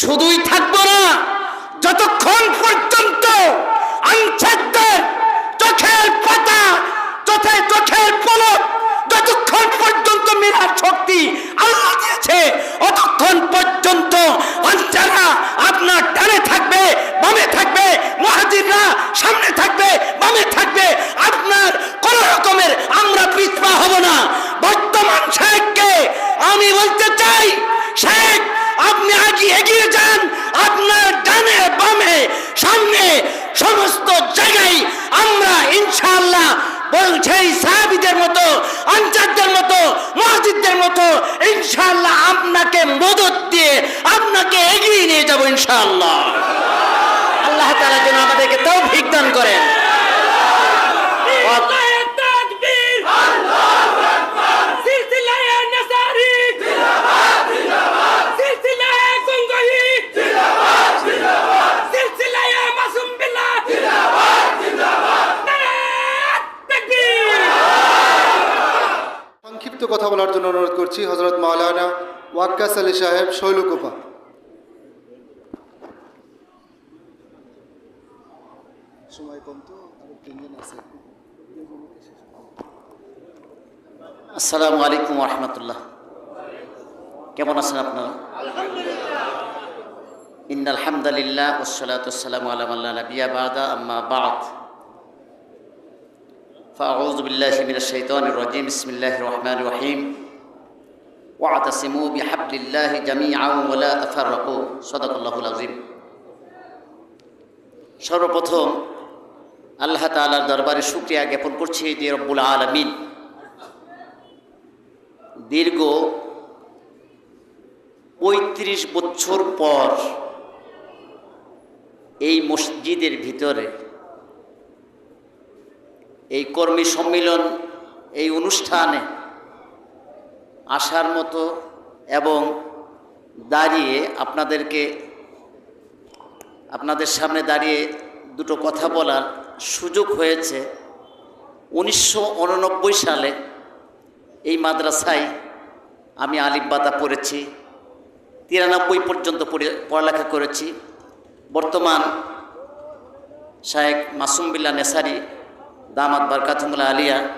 শুধুই থাকব না, যতক্ষণ পর্যন্ত চোখের পাতা, চোখে চোখের পলক যতক্ষণ পর্যন্ত শক্তি আল্লাহ দিয়েছে, অতক্ষণ পর্যন্ত আপনার ডানে থাকবে, বামে থাকবে, মহাজিররা সামনে থাকবে, বামে থাকবে, আপনার কোন রকমের আমরা পিছপা হব না। বর্তমান শেখকে আমি বলতে চাই শেখ আগে এগিয়ে যান। আপনার ডানে, বামে, সামনে, সমস্ত জায়গায় আমরা ইনশাআল্লাহ সাহাবিদের মতো, আনসারদের মতো, মসজিদদের মতো ইনশাআল্লাহ আপনাকে মদত দিয়ে আপনাকে এগিয়ে নিয়ে যাব ইনশাআল্লাহ। আল্লাহ তাআলা যেন আমাদেরকে তৌফিক দান করেন। করছি হজরত মাওলানা ওয়াক্কাস আলী সাহেব শৈলকুপা সময় কম তো আরো তিনজন আছে আসসালামু আলাইকুম রহমতুল্লাহ কেমন আছেন আপনারা ইন আলহামদুলিল্লাহ ওসলাতাম আলাম আল্লাহ নবিয়া বাদা আম্মা বাদ فأعوذ بالله من الشيطان الرجيم بسم الله الرحمن الرحيم ওয়াতাসিমু বিহাবলিল্লাহি জামিআও ওয়ালা তাফাররাকু সর্বপ্রথম আল্লাহ তালার দরবারে সুক্রিয়া জ্ঞাপন করছি যে রব্বুল আলমিন দীর্ঘ পঁয়ত্রিশ বছর পর এই মসজিদের ভিতরে এই কর্মী সম্মিলন, এই অনুষ্ঠানে আসার মতো এবং দাঁড়িয়ে আপনাদেরকে, আপনাদের সামনে দাঁড়িয়ে দুটো কথা বলার সুযোগ হয়েছে। উনিশশো উননব্বই সালে এই মাদ্রাসায় আমি আলিফবাতা পড়েছি, তিরানব্বই পর্যন্ত পড়ে- পড়ালেখা করেছি। বর্তমান শায়েক মাসুম বিল্লা নেসারি, দামাত বারকাতুমুল্লা আলিয়া,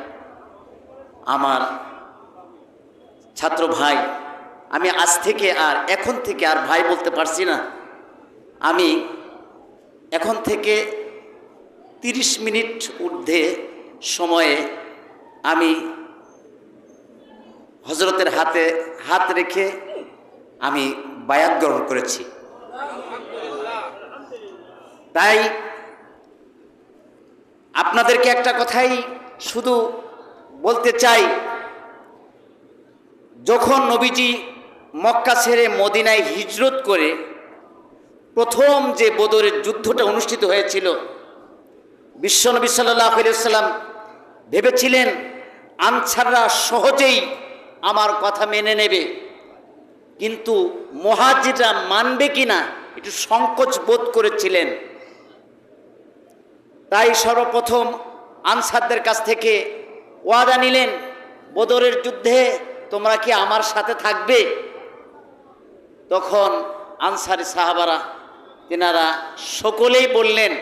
আমার ছাত্র ভাই, আমি আজ থেকে আর এখন থেকে আর ভাই বলতে পারছি না। আমি এখন থেকে তিরিশ মিনিট ঊর্ধ্বে সময়ে আমি হজরতের হাতে হাত রেখে আমি বায়াত গ্রহণ করেছি। তাই আপনাদেরকে একটা কথাই শুধু বলতে চাই যখন নবীজি মক্কা ছেড়ে মদিনায় হিজরত করে প্রথম যে বদরের যুদ্ধটা অনুষ্ঠিত হয়েছিল, বিশ্বনবী সাল্লাম ভেবেছিলেন, আনসাররা সহজেই আমার কথা মেনে নেবে। কিন্তু মহাজিরা মানবে কিনা একটু সংকোচ বোধ করেছিলেন। তাই সর্বপ্রথম আনসারদের কাছ থেকে ওয়াদা নিলেন, বদরের যুদ্ধে তোমরা কি আমার সাথে থাকবে? তখন আনসারি সাহাবারা, তেনারা সকলেই বললেন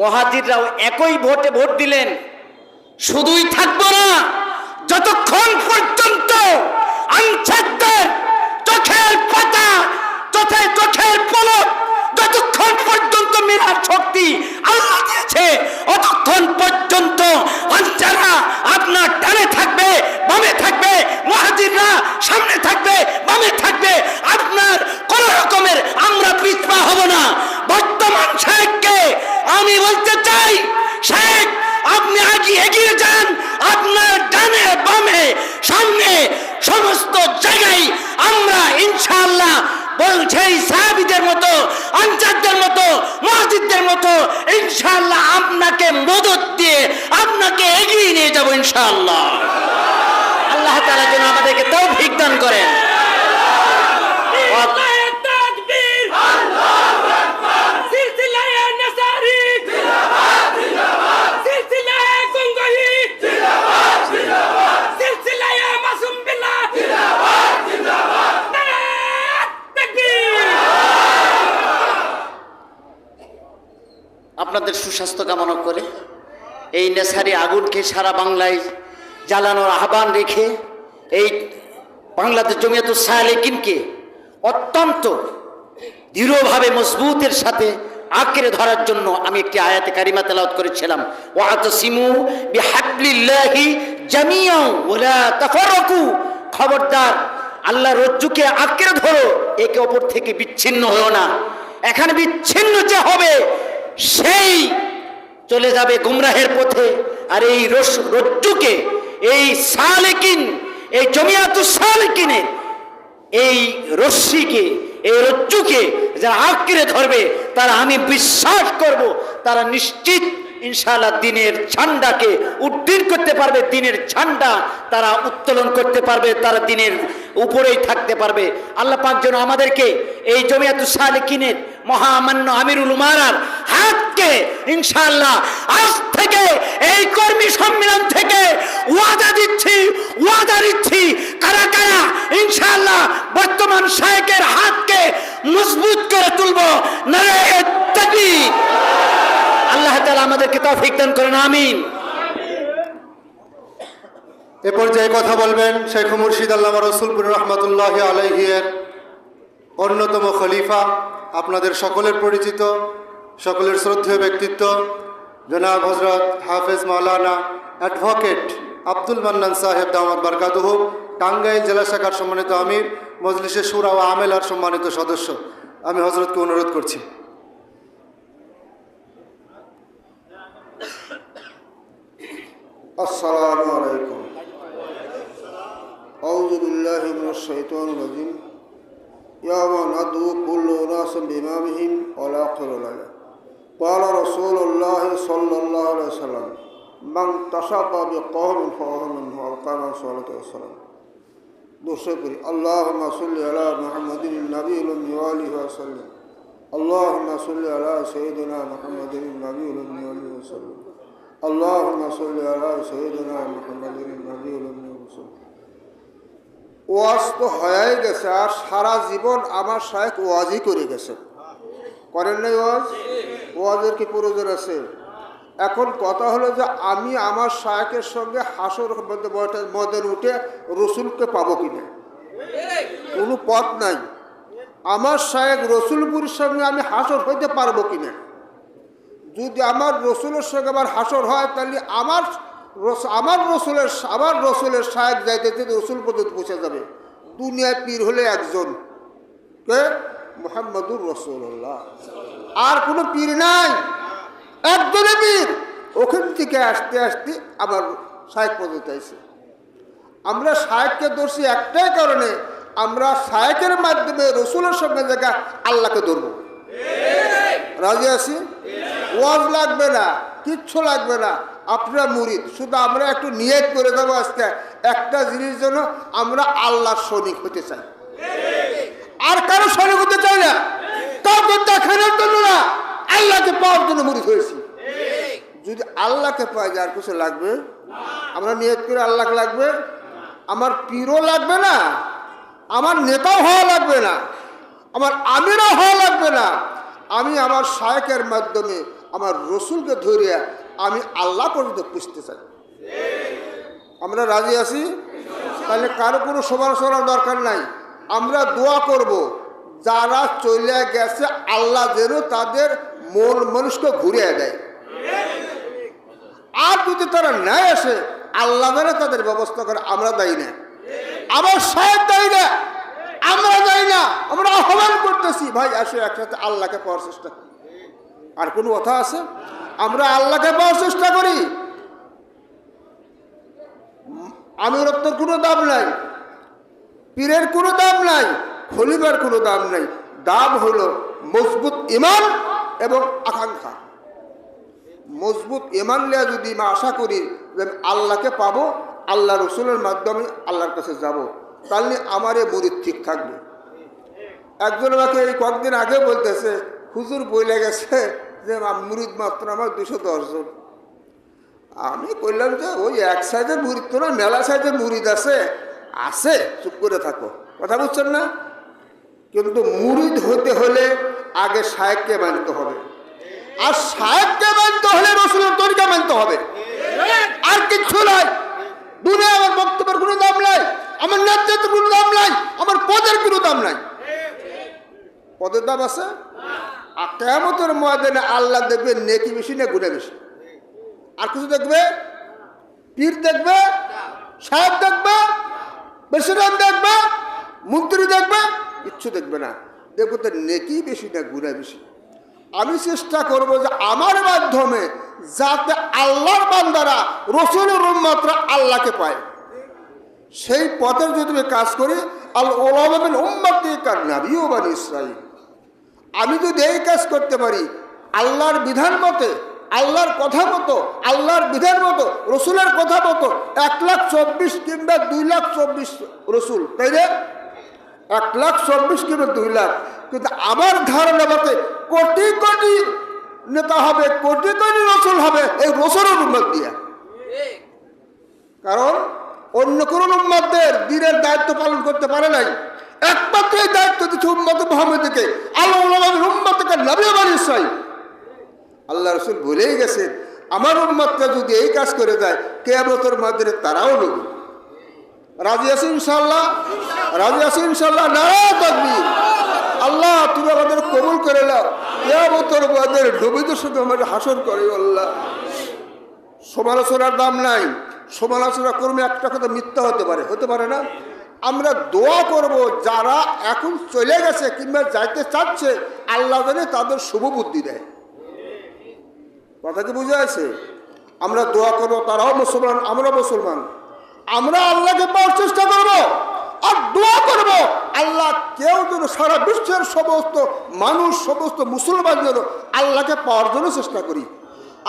মহাজিররাও একই ভোটে ভোট দিলেন। শুধুই থাকব না, যতক্ষণ পর্যন্ত আনসারদের চোখের পাতা, চোখে চোখের পলক যতক্ষণ পর্যন্ত মেরার শক্তি আল্লাহ দিয়েছে অতক্ষণ পর্যন্ত আনসাররা আপনার ডানে থাকবে, বামে থাকবে, মহাজিররা সামনে থাকবে, বামে থাকবে। আপনার কোন রকমের আমরা পিছপা হব না। বর্তমান শেখকে আমি বলতে চাই, শেখ, আপনি আগে এগিয়ে যান, আপনার ডানে, বামে, সামনে, সমস্ত জায়গায় আমরা ইনশাআল্লাহ বলছেই সাহাবিদের মতো, আনসারদের মতো, মসজিদদের মতো ইনশাল্লাহ আপনাকে মদত দিয়ে আপনাকে এগিয়ে নিয়ে যাব ইনশাআল্লাহ আল্লাহ তাআলা যেন আমাদেরকে তৌফিক দান করেন তাকবীর আল্লাহু আকবার সিলসিলায়ে নসারি জিন্দাবাদ জিন্দাবাদ সিলসিলায়ে গঙ্গোহি জিন্দাবাদ জিন্দাবাদ সিলসিলায়ে মাসুম বিল্লাহ জিন্দাবাদ জিন্দাবাদ তাকবীর আপনাদের সুস্বাস্থ্য কামনা করে, এই নেশারি আগুনকে সারা বাংলায় জ্বালানোর আহ্বান রেখে এই বাংলাদেশ জমিয়ত সালেকিনকে অত্যন্ত দৃঢ়ভাবে মজবুতের সাথে আঁকড়ে ধরার জন্য আমি একটি আয়াতে কারিমা তেলাওয়াত করেছিলাম। ওয়াতাসিমু বিহাবলিল্লাহি জামিয়াও খবরদার, আল্লাহ রজ্জুকে আঁকড়ে ধরো, একে অপর থেকে বিচ্ছিন্ন হও না। এখানে বিচ্ছিন্ন যে হবে, সেই চলে যাবে গুমরাহের পথে। আর এই রজ্জুকে, এই সালেকিন, এই জমিয়াতু সালেকিনের এই রশ্মিকে, এই রজ্জুকে যারা আঁকড়ে ধরবে, তারা আমি বিশ্বাস করব, তারা নিশ্চিত ইনশাআল্লাহ দিনের ঝান্ডাকে উড্ডীন করতে পারবে, দিনের ঝান্ডা তারা উত্তোলন করতে পারবে, তারা দিনের উপরেই থাকতে পারবে। আল্লাহ পাক যেন আমাদেরকে এই জমিয়াতু সালেকিনের মহামান্য আমিরুল উমারার হাতকে ইনশাআল্লাহ আজ থেকে এই কর্মী সম্মেলন থেকে ওয়াদা দিচ্ছি ওয়াদা দিচ্ছি কারা কারা ইনশাআল্লাহ বর্তমান শায়েকের হাতকে মজবুত করে তুলব। নারে আল্লাহ তাআলা আমাদেরকে তৌফিক দান করেন, আমিন। এ পর্যায়ে কথা বলবেন শেখ মুর্শিদ আল্লামা রসুলপুর রহমতুল্লাহ আলহিয়ের অন্যতম খলিফা আপনাদের সকলের পরিচিত, সকলের শ্রদ্ধেয় ব্যক্তিত্ব, জনাব হজরত হাফেজ মাওলানা অ্যাডভোকেট আব্দুল মান্নান সাহেব দামাদ বারকাতুহ, টাঙ্গাইল জেলা শাখার সম্মানিত আমির মজলিশে সুরা ও আমেলার সম্মানিত সদস্য। আমি হজরতকে অনুরোধ করছি। আসসালামু আলাইকুম। আউযু বিল্লাহি মিনাশ শাইতানির রাজিম। ইয়া নাদু কুল্লু أناس بإمامهم ولا قل لنا قال رسول الله صلى الله عليه وسلم من تشبه بقوم فهو منه أو صلى الله عليه وسلم. دوسري اللهم صل على محمد النبي الأمي وآله وسلم. اللهم صل على سيدنا محمد النبي الأمي وآله وسلم. اللهم صل على سيدنا محمد النبي الأمي وسلم. ওয়াজ তো হয়ে গেছে, আর সারা জীবন আমার শায়েক ওয়াজই করে গেছে। করেন নাই ওয়াজ? ওয়াজের কি প্রয়োজন আছে? এখন কথা হলো যে আমি আমার শায়েকের সঙ্গে হাসর বয়টা- উঠে রসুলকে পাবো কিনা? কোনো পথ নাই। আমার শায়েক রসুলপুরের সঙ্গে আমি হাসর হইতে পারব কিনা? যদি আমার রসুলের সঙ্গে আমার হাসর হয়, তাহলে আমার আমার রসুলের আমার রসুলের সাহেব যাইতে যেতে রসুল পর্যন্ত পৌঁছে যাবে। দুনিয়ায় পীর হলে একজন। কে? মোহাম্মদুর রসুল্লাহ আর কোনো পীর নাই। একজনে পীর। ওখান থেকে আসতে আসতে আবার সাহেব পর্যন্ত আইসে আমরা সাহেবকে ধরছি একটাই কারণে আমরা সাহেকের মাধ্যমে রসুলের সঙ্গে জায়গা আল্লাহকে ধরবো। রাজি আছি? ওয়াজ লাগবে না কিচ্ছু লাগবে না। আপনারা মুরিদ শুধু আমরা একটু নিয়ত করে দেবো আজকে একটা জিনিস জন্য আমরা আল্লাহর সৈনিক হতে চাই। আর কারও সৈনিক হতে চাই না। কাউকে দেখানোর জন্য না। আল্লাহকে পাওয়ার জন্য মুরিদ হয়েছি। যদি আল্লাহকে পাই আর কিছু লাগবে? আমরা নিয়ত করে আল্লাহকে লাগবে? আমার পীরও লাগবে না। আমার নেতাও হওয়া লাগবে না। আমার আমিরও হওয়া লাগবে না। আমি আমার শায়কের মাধ্যমে আমার রসুলকে ধরিয়া আমি আল্লাহ পর্যন্ত পুষতে চাই। আমরা রাজি আছি? তাহলে কারও কোনো সমালোচনার দরকার নাই। আমরা দোয়া করব, যারা চলে গেছে, আল্লাহ যেন তাদের মন মানুষকে ঘুরিয়ে দেয়। আর যদি তারা নাই আসে, আল্লাহ যেন তাদের ব্যবস্থা করে, আমরা দায়ী না। আমার সাহেব দায়ী না। আমরা যাই না। আমরা আহ্বান করতেছি, ভাই, আসে একসাথে আল্লাহকে পাওয়ার চেষ্টা আর কোনো কথা আছে? আমরা আল্লাহকে পাওয়ার চেষ্টা করি। আমিরত্বের কোনো দাম নাই, পীরের কোনো দাম নাই, খলিফার কোনো দাম নাই। দাম হলো মজবুত ইমান এবং আকাঙ্ক্ষা। মজবুত ইমান লিয়া যদি মা আশা করি যে আল্লাহকে পাবো, আল্লাহ রসুলের মাধ্যমে আল্লাহর কাছে যাব, তাহলে আমার এ মরিদ ঠিক থাকবে। একজন আমাকে এই কয়েকদিন আগে বলতেছে, হুজুর বইলে গেছে যে মুরিদ মাত্র আমার দুশো দশজন আমি কইলাম যে ওই এক সাইজের মুরিদ তো না, মেলা সাইজের মুরিদ আছে। আছে, চুপ করে থাকো। কথা বুঝছেন না? কিন্তু মুরিদ হতে হলে আগে সাহেবকে মানতে হবে। আর সাহেবকে মানতে হলে রসুলের তরিকা মানতে হবে। আর কিচ্ছু নাই। দুনিয়া আমার বক্তব্যের কোনো দাম নাই, আমার নেতৃত্বের কোনো দাম নাই, আমার পদের কোনো দাম নাই। পদের দাম আছে? আর কেমতের ময়দানে আল্লাহ দেখবে নেকি বেশি না গুণে বেশি আর কিছু দেখবে? পীর দেখবে? সাহেব দেখবে? প্রেসিডেন্ট দেখবে? মন্ত্রী দেখবে? কিচ্ছু দেখবে না। দেখবে তো নেকি বেশি না গুণা বেশি আমি চেষ্টা করব যে আমার মাধ্যমে যাতে আল্লাহর বান্দারা, রসুলের মাত্রা আল্লাহকে পায়। সেই পথের যদি আমি কাজ করি আল ওলামেন উম্মাতে কার নাবিও বানি ইসরাইল আমি যদি এই কাজ করতে পারি, আল্লাহর বিধান মতে, আল্লাহর কথা মতো, আল্লাহর বিধান মতো, রসুলের কথা মতো, এক লাখ চব্বিশ কিংবা দুই লাখ চব্বিশ রসুল, তাই রে এক লাখ চব্বিশ কিংবা দুই লাখ। কিন্তু আমার ধারণা মতে কোটি কোটি নেতা হবে, কোটি কোটি রসুল হবে, এই রসুলের উন্মত দিয়া। কারণ অন্য কোনো উম্মাদের দিনের দায়িত্ব পালন করতে পারে নাই। একমাত্র এই দায়িত্ব দিচ্ছে উম্মত মোহাম্মদকে। আল্লাহ উম্মতকে নবী বানি ইসরাইল আল্লাহ রসুল বলেই গেছেন। আমার উম্মতটা যদি এই কাজ করে দেয় কেয়ামতের মাধ্যমে তারাও নবী। রাজি আছি ইনশাল্লাহ রাজি আছি ইনশাল্লাহ না আল্লাহ, তুমি আমাদের কবুল করে নাও। কেয়ামতের মাধ্যমে নবীদের সঙ্গে আমাদের হাসর করে, আল্লাহ। সমালোচনার দাম নাই। সমালোচনা কর্মে একটা কথা মিথ্যা হতে পারে। হতে পারে না? আমরা দোয়া করব যারা এখন চলে গেছে কিংবা যাইতে চাচ্ছে, আল্লাহ জানে তাদের শুভ বুদ্ধি দেয়। কথা কি বুঝে আছে আমরা দোয়া করব, তারাও মুসলমান আমরা মুসলমান। আমরা আল্লাহকে পাওয়ার চেষ্টা করব আর দোয়া করব, আল্লাহ কেউ যেন সারা বিশ্বের সমস্ত মানুষ, সমস্ত মুসলমান যেন আল্লাহকে পাওয়ার জন্য চেষ্টা করি।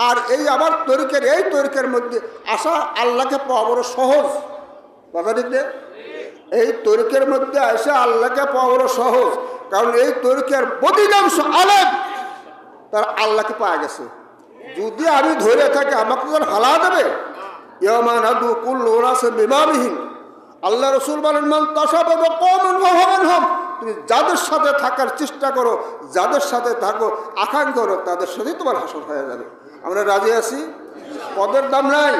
আর এই আমার তরিকের, এই তরিকের মধ্যে আসা আল্লাহকে পাওয়া বড় সহজ। কথা ঠিক? এই তরিকের মধ্যে আসা আল্লাহকে পাওয়া বড় সহজ। কারণ এই তরিকের অধিকাংশ আলেম তার আল্লাহকে পাওয়া গেছে। যদি আমি ধরে থাকি, আমাকে তো আর হালা দেবে। ইয়মান আদু কুল্লু রাসে বিমাবিহীন আল্লাহ রসুল বলেন, মান তসাবে কমন হবেন হম তুমি যাদের সাথে থাকার চেষ্টা করো, যাদের সাথে থাকো, আকাঙ্ক্ষা করো, তাদের সাথেই তোমার হাসল হয়ে যাবে। আমরা রাজি আছি? পদের দাম নাই।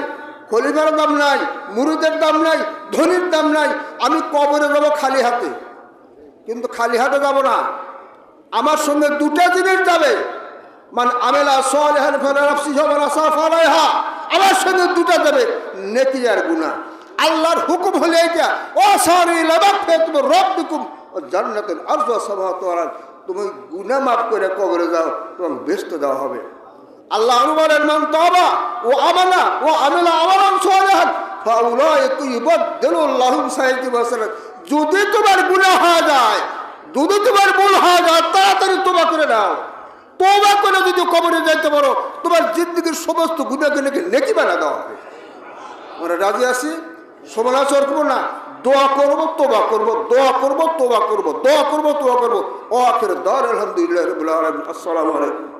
খলিফার দাম নাই, মুরুদের দাম নাই, ধনির দাম নাই, আমি কবরে যাব খালি হাতে। কিন্তু খালি হাতে যাব না। আমার সঙ্গে দুটা জিনিস যাবে। মানে আমেলা সালেহান ফেলা নাফসি সমান আসা ফালাইহা। আমার সঙ্গে দুটা যাবে, নেকি আর গুনাহ। আল্লাহর হুকুম হলে এটা ও সরি রব দিকুম ও জান্নাতের সভা তোমার তুমি গুনাহ মাফ করে কবরে যাও তোমার বেস্ত দেওয়া হবে। আল্লাহ অনুমানের মান তবা ও আমানা ও আমেলা সাইয়্যিদি বাসারাত যদি তোমার গুনাহ হয়ে যায়, যদি তোমার ভুল হয়ে যায়, তাড়াতাড়ি তোবা করে নাও। তোবা করে যদি কবরে যাইতে পারো, তোমার জিন্দগির সমস্ত গুণাগুলোকে নেকি বানা দেওয়া হবে। আমরা রাজি আছি? সমালোচনা করব না? দোয়া করব তোবা করব, দোয়া করব তোবা করব, দোয়া করব তোবা করব। ও আখের দর আলহামদুলিল্লাহ আসসালামু আলাইকুম।